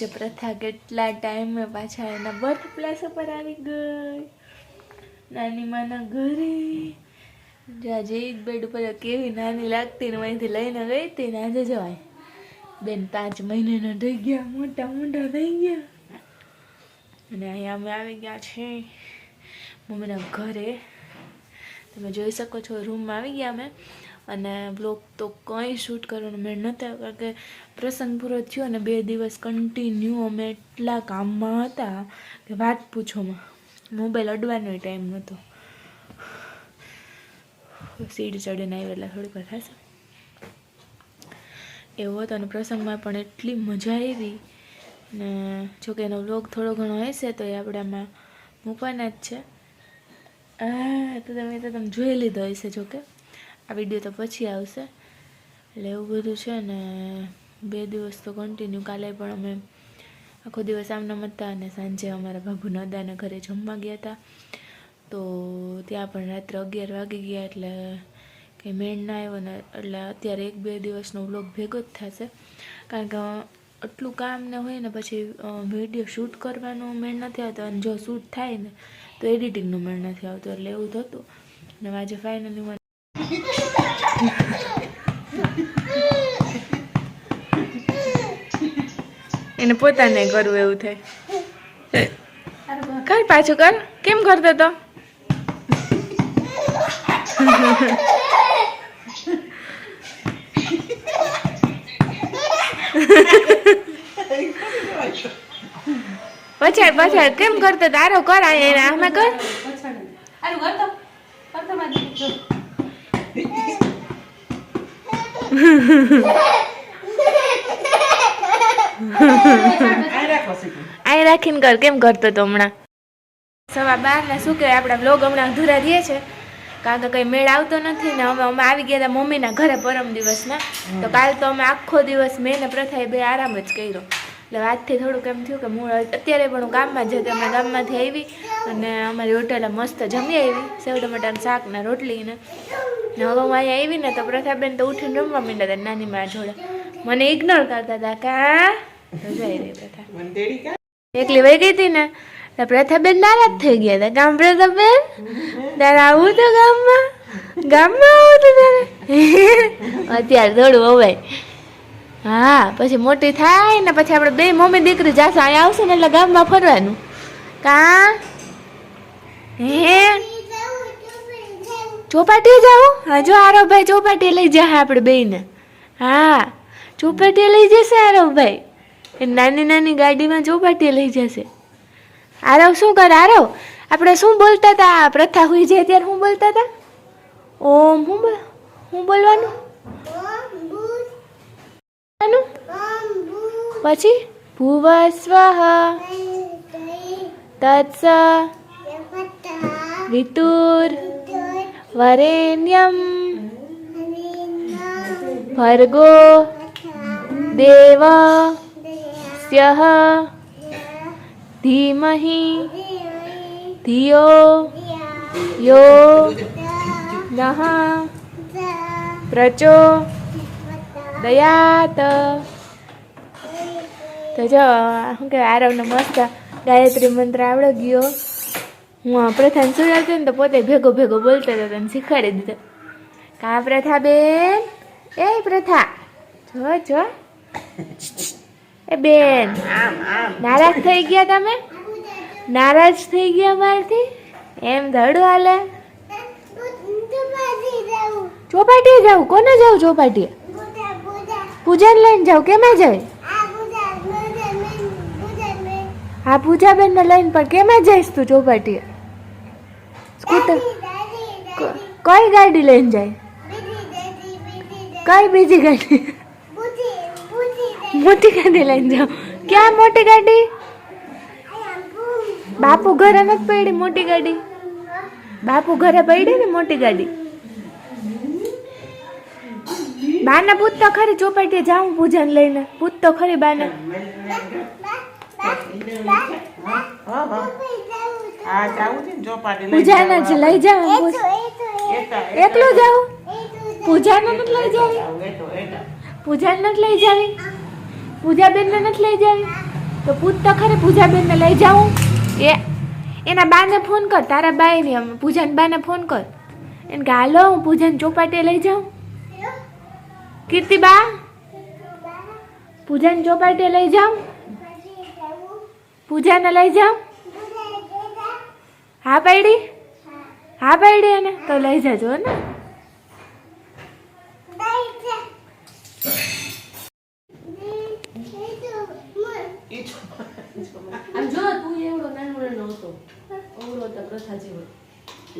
આજે પ્રથા કેટલા ટાઈમે પાછા એના બર્થ પ્લેસ ઉપર આવી ગઈ. નાની માના ઘરે. જ્યાં એક બેડ ઉપર કેવી નાની લાગતી ને અહીંથી લઈને ગઈ હતી ને આજે જવાય. બેન પાંચ મહિનાના થઈ ગયા, મોટા મોટા થઈ ગયા. અને અહીંયા અમે આવી ગયા છે મમ્મીના ઘરે. તમે જોઈ શકો છો રૂમમાં આવી ગયા અમે. અને બ્લોગ તો કંઈ શૂટ કરવાનું મેળ નહોતા કારણ કે પ્રસંગ પૂરો થયો અને બે દિવસ કન્ટિન્યુ અમે એટલા કામમાં હતા કે વાત પૂછોમાં મોબાઈલ અડવાનો ટાઈમ નહોતો. સીડ ચડીને આવેલા થોડીક વાર થશે. એવો હતો અને પ્રસંગમાં પણ એટલી મજા આવી. ને જોકે એનો બ્લોગ થોડો ઘણો હશે તો એ આપણે આમાં મૂકવાના જ છે. તો તમે તો તમે જોઈ લીધો હશે જોકે આ વીડિયો તો પછી આવશે. એટલે એવું બધું છે ને બે દિવસ તો કન્ટિન્યુ કાલે પણ અમે આખો દિવસ આમનામ હતા અને સાંજે અમારા બાબુ નદાના ઘરે જમવા ગયા હતા. તો ત્યાં પણ રાત્રે અગિયાર વાગી ગયા એટલે કંઈ મેળ ના આવ્યો ને એટલે અત્યારે એક બે દિવસનો વ્લોગ ભેગો જ થશે. કારણ કે આટલું કામ ને હોય ને પછી વીડિયો શૂટ કરવાનું મેળ નથી આવતો અને જો શૂટ થાય ને તો એડિટિંગનું મેળ નથી આવતું એટલે એવું થતું ને આજે ફાઇનલી એને પોતાને કરવું એવું થાય. કર પાછું કર. કેમ કરતો તો? પછાડ પછાડ. કેમ કરતો તારો કર એને આમાં કર. આનું કરતો આઈ રાખીને કર કેમ કરતો તો હમણાં? સવા બાર ને શું કહેવાય આપણા બ્લોગ હમણાં અધૂરા રહીએ છે. કારણ કે કંઈ મેળ આવતો નથી ને અમે અમે આવી ગયા હતા મમ્મીના ઘરે પરમ દિવસના. તો કાલ તો અમે આખો દિવસ મેં ને પ્રથાએ બે આરામ જ કર્યો. એટલે આજથી થોડુંક એમ થયું કે મૂળ અત્યારે પણ હું ગામમાં જ હતી અમે ગામમાંથી આવી અને અમારી હોટેલે મસ્ત જમી આવી સેવ ટમાટાનું શાક ને રોટલી ને. ને હવે હું અહીંયા આવી ને તો પ્રથાબેન તો ઉઠીને રમવા માંડ્યા હતા નાની મા જોડે. મને ઇગ્નોર કરતા હતા કા તો જઈ રહી પ્રથા એકલી વહી ગઈ હતી ને? પ્રથાબેન નારાજ થઈ ગયા હતા. ગામ પ્રથાબેન? તારે આવું તો ગામમાં? ગામમાં આવું તો તારે? અત્યારે થોડું અવાય હા પછી મોટી થાય ને પછી આપણે બે મમ્મી દીકરી જાશું. અહીંયા આવશે ને એટલે ગામમાં ફરવાનું. કા? હે? ચોપાટી જાઓ? હા જો આરવભાઈ ચોપાટીએ લઈ જાય આપણે બેને હા ચોપાટીએ લઈ જશે આરવભાઈ. એ નાની નાની ગાડીમાં ચોપાટીએ લઈ જશે. આરવ શું કરે આરવ? આપણે શું બોલતા હતા? પ્રથા હોઈ જાય ત્યારે શું બોલતા હતા? ઓમ, હું બોલ, હું બોલવાનું? પછી? ભુવસ્વ તત્સ, વિતુર, વરેણ્યમ, ભર્ગો, દેવ સ્યઃ ધીમહિ ધિયો યો નઃ પ્રચો દયાત તો જો શું કે આરવને મસ્ત ગાયત્રી મંત્ર આવડો ગયો. હું પ્રથાને સુડાવતી ને તો પોતે ભેગો ભેગો બોલતો હતો તને શીખવાડી દીધો. કા પ્રથા બેન? એ પ્રથા. જો જો. એ બેન, નારાજ થઈ ગયા તમે? નારાજ થઈ ગયા મારથી? એમ ધડું હાલે? ચોપાટીએ જાવ કોને જાવ ચોપાટીએ? પૂજાને લઈને જાવ કેમાં જાય? હા પૂજાબેન ને લઈને, પણ કેમાં જઈશ તું ચોપાટીએ? સ્કૂટર કઈ ગાડી લઈને જાય? કઈ બીજી ગાડી? મોટી ગાડી લઈને જાઓ. ક્યાં મોટી ગાડી? બાપુ ઘરે નથી પડી મોટી ગાડી? બાપુ ઘરે પડી ને મોટી ગાડી? બાને પૂત તો ખરી ચોપાટીએ જાઉં પૂજાને લઈને. પૂત તો ખરી બાને. હા ને લઈ પૂજાને જ લઈ જાઉં એકલું જાઉં? પૂજાને નથી લઈ જાવી? પૂજાને નથી લઈ જાવી? પૂજાબેનને નથી લઈ જાવી? તો પૂછ તો ખરે, પૂજાબેનને લઈ જાઉં? એ, એના બાને ફોન કર, તારા બાઈને પૂજાને બાને ફોન કર. એને કે, હાલો, હું પૂજાને ચોપાટીએ લઈ જાઉં. કીર્તિ બા પૂજાને ચોપાટીએ લઈ જાઉં? પૂજાને લઈ જાઉં? હા પાડી હા પાડી એને? તો લઈ જજો ને ઈ છો- આમ જો તું એવડો નાનો નાનો હતો અવળો હતો પ્રથા જેવો ઈ બાય બાર દીદી બધે જણા આપે. ઈ રામ જય તો ગૌરાવતો જય જય ભક્તિને જોર જોરથી બોલ મેં પહેલે પડી ગઈ હો, તું બોલતી નહોતી, આમ જય રામ, જય રામ. હા, એમ શ્રીરામ શ્રીરામ બોલતા. હા હા.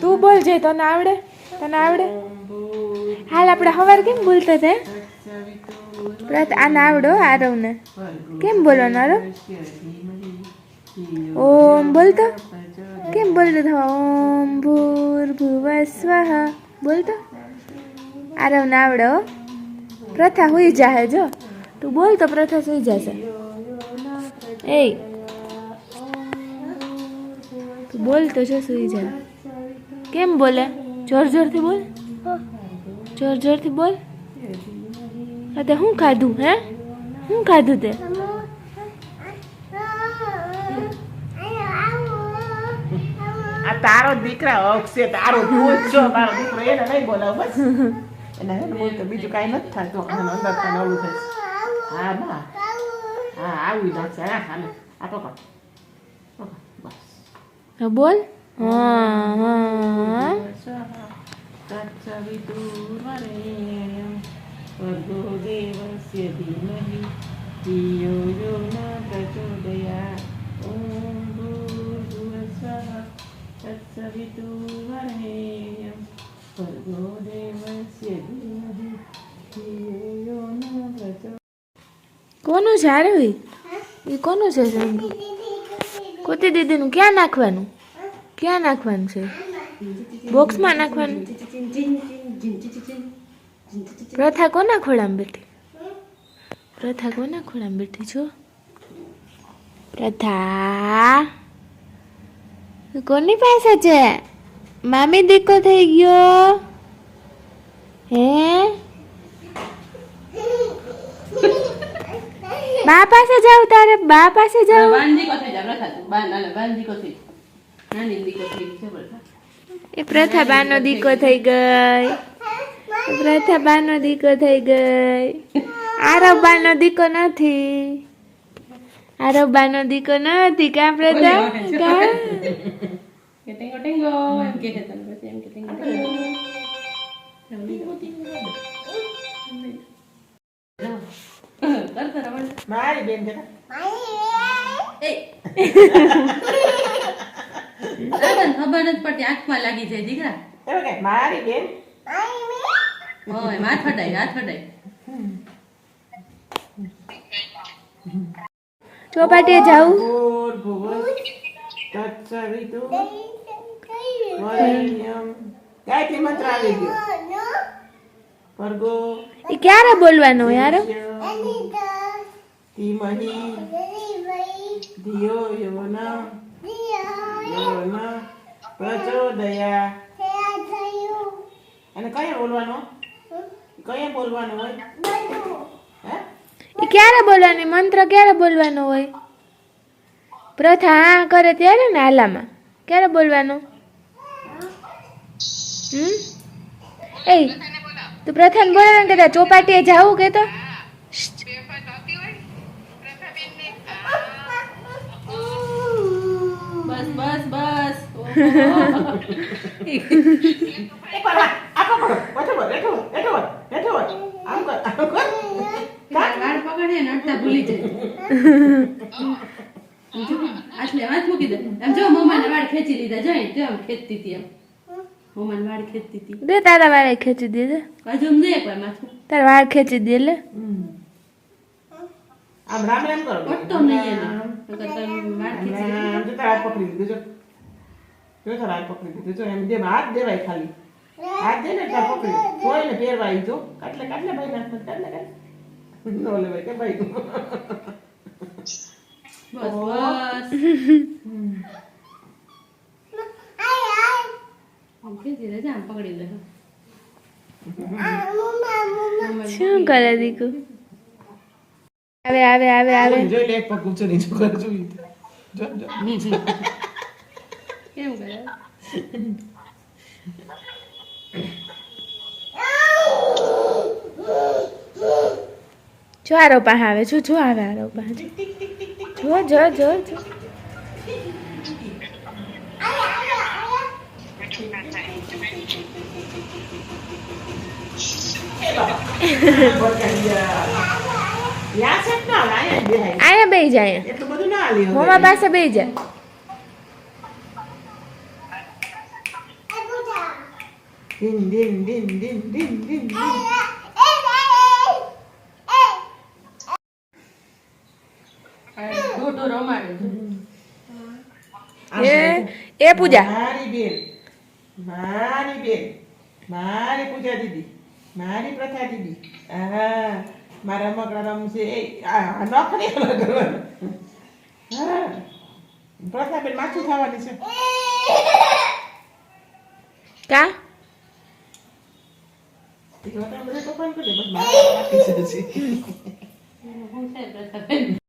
તું બોલ જે તને આવડે તને આવડે હાલ આપણે હવાર કેમ બોલતા તે પ્રત આને આવડો આરવને કેમ બોલવાનું આરવ ઓમ બોલતો. કેમ બોલ થવા ઓમ ભૂર્ભુવ સ્વાહ બોલતો? આરવ નાવડો હો. પ્રથા હોઈ જાહે જો. તું બોલ તો પ્રથા સુઈ જશે. એ તું બોલ તો જો સુઈ જા. કેમ બોલે? જોર જોરથી બોલ. જોર જોરથી બોલ. હા તે શું ખાધું, હે? શું ખાધું તે આ તારો દીકરા છે તારો ભૂત છો તારો દીકરો એને નહીં બોલાવ બસ. એને હે બોલ તો બીજું કાંઈ નથી થતું અને અંદર તને ઓલું થશે હા બા. હા આવી જશે હા હા આ પકડ પકડ, બસ. બોલ. હા હા દેવસ્ય ધીમહિ ધિયો યો ન પ્રચોદયાત. ઓમ ભૂર્ભુવસ્સઃ તત્સવિતુર્વરેણ્યં કોનું છે આરવી એ કોનું છે સંગ કોતી દીદીનું ક્યાં નાખવાનું ક્યાં નાખવાનું છે બોક્સમાં નાખવાનું પ્રથા કોના ખોળામાં બેઠી પ્રથા કોના ખોળામાં બેઠી છો પ્રથા કોની પાસે છે? મામી દીકો થઈ ગયો. હે? બા પાસે જાવ તારે? બા પાસે જાવ બાંધી કો થઈ જા, પ્રથા. બા- ના, ના, બાંધી કો નાની દીકો થઈ છે પ્રથા. એ પ્રથા બાનો દીકો થઈ ગઈ. પ્રથા બાનો દીકો થઈ ગઈ. આરવ બાનો દીકો નથી. આરવ બાનો દીકો નથી. કા પ્રથા? કા? કે ટેંગો ટેંગો એમ કે છે તને પછી એમ કે ટેંગો ટેંગો. Tango tango. મારી બેન. દાદાને ખબર નથી પડતી આંખમાં લાગી જાય દીકરા મારી બેન હોય હાથ ફટાય હાથ ફટાય ચોપાટીએ જાવું તત્સવિતુર્વરેણ્યં. ગાયત્રી મંત્ર આવી ગયો ભર્ગો એ ક્યારે બોલવાનો યાર ધીમહી ધિયો યોન ન યો ન પ્રચોદયાત. અને કયા બોલવાનું કયા બોલવાનું હોય હે એ ક્યારે બોલવાની મંત્ર ક્યારે બોલવાનો હોય પ્રથા હા કરે ત્યારે ને આલામાં? ક્યારે બોલવાનું? હમ? એ તું પ્રથાને બોલાવે કે ચોપાટીએ જાવું કે તો? બસ બસ. આમ કર કર ને ભૂલી જાય. આટલે હાથ મૂકી દે. આમ જો મમ્માને વાળ ખેંચી લીધા. જાય તો એમ આમ ખેંચતી હતી આમ મમ્માને વાળ ખેંચતી હતી. દે તારા વાળે ખેંચી દે દે. બાજુ દે એકવાર માથું. તારા વાળ ખેંચી દે લે. આમ રામ રામ કરો. પટતો નહીં એને. વાળ ખેંચી જો તારા પકડી દીધું જો. તારા હાથ પકડી દીધું જો એમ જેમ હાથ દેવાય ખાલી. હાથ દે ને તાર પકડી કોઈ ને પહેરવાય જો. કાટલે કાટલે ભાઈ નાખ કાટલે કાટલે. નો લેવાય કે ભાઈ. બસ બસ. આમ ખેંચી લે જા આમ પકડી લે. શું કરે દીકુ? આવે આવે આવે આવે. જોઈ લે એક પગ ઊંચો નીચો કરે જોઈ જો જો. કેમ કરે? જો આરો પાસે આવે જો જો આવે આરો પાસે જો જો જો જો આયા બે જાય. એટલું બધું ના લે મોમા પાસે બે જાય. એ પૂજા? મારી બેન મારી બેન મારી પૂજા દીદી મારી પ્રથા દીદી. હા મારા મકરા રમશે આ નોકરી હા પ્રથા બેન માથું થવાની છે. કા? તો બધા કરે બસ મારા બાકી છે